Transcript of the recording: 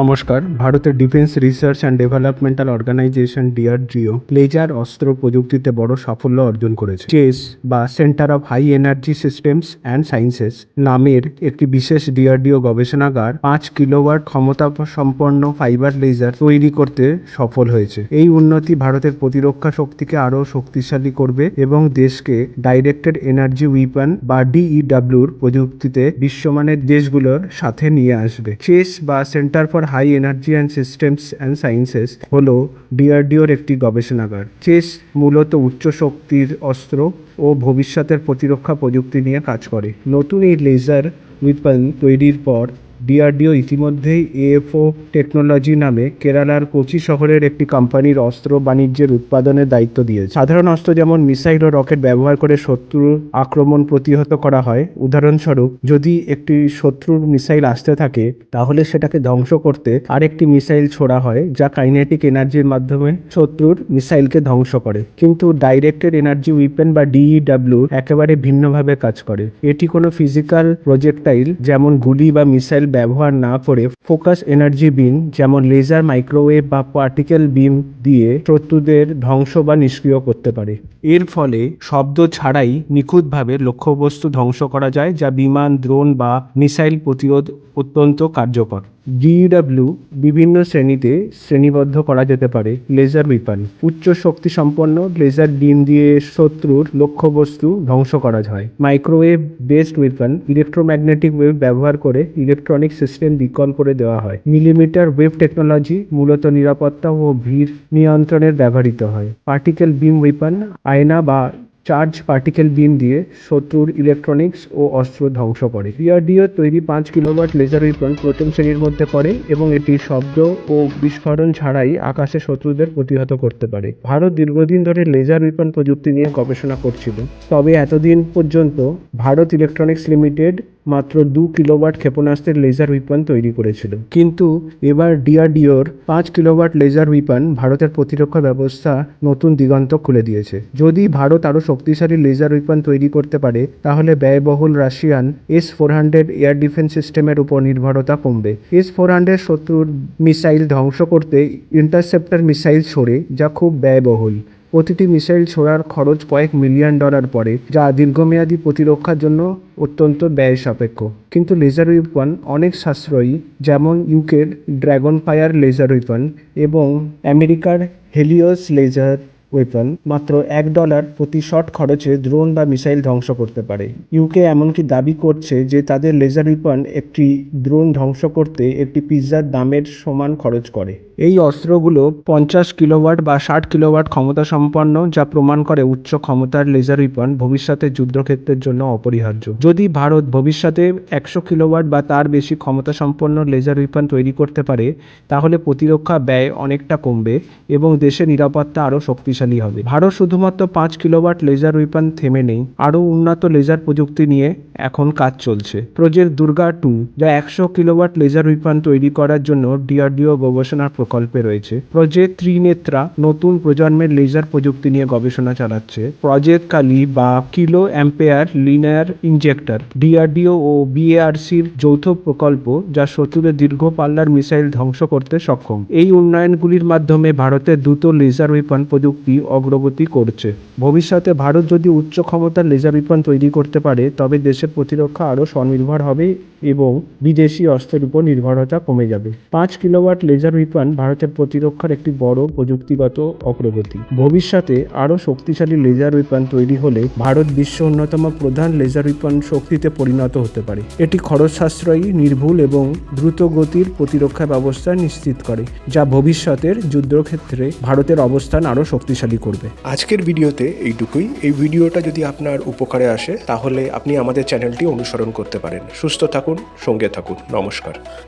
নমস্কার। ভারতের defence research and developmental organisation DRDO laser অস্ত্র প্রযুক্তিতে বড় সাফল্য অর্জন করেছে। চেস বা centre of high energy systems and sciences নামের একটি বিশেষ ডিআরডিও গবেষণাগার পাঁচ কিলোওয়াট ক্ষমতা সম্পন্ন ফাইবার লেজার তৈরি করতে সফল হয়েছে। এই উন্নতি ভারতের প্রতিরক্ষা শক্তিকে আরও শক্তিশালী করবে এবং দেশকে ডাইরেক্টেড এনার্জি উইপন বা ডিইডাব্লিউর প্রযুক্তিতে বিশ্বমানের দেশগুলোর সাথে নিয়ে আসবে। চেস বা centre for high energy and systems and sciences হল ডিআরডিওর একটি গবেষণাগার। চেস মূলত উচ্চ শক্তির অস্ত্র ও ভবিষ্যতের প্রতিরক্ষা প্রযুক্তি নিয়ে কাজ করে। নতুন এই লেজার উইপন তৈরির পর ডিআরডিও ইতিমধ্যেই এএফও টেকনোলজি নামে কেরালার কোচি শহরের একটি কোম্পানির অস্ত্র বাণিজ্যের উৎপাদনের দায়িত্ব দিয়েছে। সাধারণ অস্ত্র যেমন মিসাইল ও রকেট ব্যবহার করে শত্রুর আক্রমণ প্রতিহত করা হয়, উদাহরণস্বরূপ যদি একটি শত্রুর মিসাইল আসতে থাকে, তাহলে সেটাকে ধ্বংস করতে আরেকটি মিসাইল ছোড়া হয়, যা কাইনেটিক এনার্জির মাধ্যমে শত্রুর মিসাইলকে ধ্বংস করে। কিন্তু ডাইরেক্টেড এনার্জি উইপেন বা ডিইডাব্লিউ একেবারে ভিন্নভাবে কাজ করে। এটি কোনো ফিজিক্যাল প্রজেক্টাইল যেমন গুলি বা মিসাইল ব্যবহার না করে ফোকাস এনার্জি বিম, যেমন লেজার মাইক্রোওয়েভ বা পার্টিকেল বিম দিয়ে শত্রুদের ধ্বংস বা নিষ্ক্রিয় করতে পারে। এর ফলে শব্দ ছাড়াই নিখুঁতভাবে লক্ষ্যবস্তু ধ্বংস করা যায়, যা বিমান, ড্রোন বা মিসাইল প্রতিরোধ অত্যন্ত কার্যকর। ডিইডাব্লিউ বিভিন্ন শ্রেণীতে শ্রেণীবদ্ধ করা যেতে পারে লেজার বিপান। উচ্চ শক্তি সম্পন্ন লেজার ডিম দিয়ে শত্রুর লক্ষ্যবস্তু ধ্বংস করা হয়। Microwave based weapon electromagnetic wave ব্যবহার করে ইলেকট্রনিক সিস্টেম বিকল করে দেওয়া হয়। মিলিমিটার ওয়েভ টেকনোলজি মূলত নিরাপত্তা ও ভিড় নিয়ন্ত্রণের ব্যবহৃত হয়। পার্টিকেল বিম ওয়েপন আয়না বা চার্জ পার্টিকেল বিম দিয়ে শত্রুর ইলেকট্রনিক্স ও অস্ত্র ধ্বংস করে। ডিআরডিও তৈরি পাঁচ কিলোওয়াট লেজার উইপন প্রথম শ্রেণির মধ্যে পড়ে এবং এটি শব্দ ও বিস্ফোরণ ছাড়াই আকাশে শত্রুদের প্রতিহত করতে পারে। ভারত দীর্ঘদিন ধরে লেজার উইপন প্রযুক্তি নিয়ে গবেষণা করছিল। তবে এতদিন পর্যন্ত ভারত ইলেকট্রনিক্স লিমিটেড মাত্র দু কিলোওয়াট ক্ষেপণাস্ত্রের লেজার উইপন তৈরি করেছিল। কিন্তু এবার ডিআরডিওর পাঁচ কিলোওয়াট লেজার উইপন ভারতের প্রতিরক্ষা ব্যবস্থা নতুন দিগন্ত খুলে দিয়েছে। যদি ভারত আরও শক্তিশালী লেজার উইপন তৈরি করতে পারে, তাহলে ব্যয়বহুল Russian S four hundred air defence সিস্টেমের উপর নির্ভরতা কমবে। এস ফোর হান্ড্রেড শত্রুর মিসাইল ধ্বংস করতে ইন্টারসেপ্টার মিসাইল ছোড়ে যা খুব ব্যয়বহুল। প্রতিটি মিসাইল ছোড়ার খরচ কয়েক মিলিয়ন ডলার পড়ে, যা দীর্ঘমেয়াদী প্রতিরক্ষার জন্য অত্যন্ত ব্যয় সাপেক্ষ কিন্তু লেজার উইপন অনেক সাশ্রয়ী, যেমন ইউকের ড্র্যাগন ফায়ার লেজার উইপন এবং আমেরিকার হেলিওস লেজার ওয়েপন মাত্র এক ডলার প্রতি শট খরচে ড্রোন বা মিসাইল ধ্বংস করতে পারে। ইউকে এমনকি দাবি করছে যে তাদের লেজার উইপন একটি ড্রোন ধ্বংস করতে একটি পিৎজার দামের সমান খরচ করে। এই অস্ত্রগুলো পঞ্চাশ কিলোওয়াট বা ষাট কিলোওয়াট ক্ষমতা সম্পন্ন, যা প্রমাণ করে উচ্চ ক্ষমতার লেজার উইপন ভবিষ্যতে যুদ্ধক্ষেত্রের জন্য অপরিহার্য। যদি ভারত ভবিষ্যতে একশো কিলোওয়াট বা তার বেশি ক্ষমতা সম্পন্ন লেজার উইপন তৈরি করতে পারে, তাহলে প্রতিরক্ষা ব্যয় অনেকটা কমবে এবং দেশের নিরাপত্তা আরও শক্তিশালী। হবে। ভারত শুধুমাত্র পাঁচ কিলোওয়াট লেজার উইপন থেমে নেই, আরও উন্নত লেজার প্রযুক্তি নিয়ে এখন কাজ চলছে। প্রজেক্ট দুর্গা টু, যা একশো কিলোওয়াট লেজার উইপন তৈরি করার জন্য ডিআরডিও গবেষণার প্রকল্পে রয়েছে। প্রজেক্ট ত্রিনেত্রা নতুন প্রজন্মের লেজার প্রযুক্তি নিয়ে গবেষণা চালাচ্ছে। প্রজেক্ট কালি বা kilo ampere linear injector DRDO ও বিএআরসির যৌথ প্রকল্প যা শত্রুদের দীর্ঘ পাল্লার মিসাইল ধ্বংস করতে সক্ষম। এই উন্নয়নগুলির মাধ্যমে ভারতের দ্রুত লেজার উইপন প্রযুক্তি অগ্রগতি করছে। ভবিষ্যতে ভারত যদি উচ্চ ক্ষমতার লেজার উইপন তৈরি করতে পারে, তবে দেশের প্রতিরক্ষা আরও স্বনির্ভর হবে এবং বিদেশি অস্ত্রের উপর নির্ভরতা কমে যাবে। পাঁচ কিলোওয়াট লেজার উইপন ভারতের প্রতিরক্ষার একটি বড় প্রযুক্তিগত অগ্রগতি। ভবিষ্যতে আরও শক্তিশালী লেজার উইপন তৈরি হলে ভারত বিশ্ব অন্যতম প্রধান লেজার উইপন শক্তিতে পরিণত হতে পারে। এটি খরচ সাশ্রয়ী, নির্ভুল এবং দ্রুত গতির প্রতিরক্ষা ব্যবস্থা নিশ্চিত করে, যা ভবিষ্যতের যুদ্ধক্ষেত্রে ভারতের অবস্থান আরও শক্তিশালী করবে। আজকের ভিডিওতে এইটুকুই। এই ভিডিওটা যদি আপনার উপকারে আসে, তাহলে আপনি আমাদের চ্যানেলটি অনুসরণ করতে পারেন। সুস্থ থাকুন, সঙ্গে থাকুন। নমস্কার।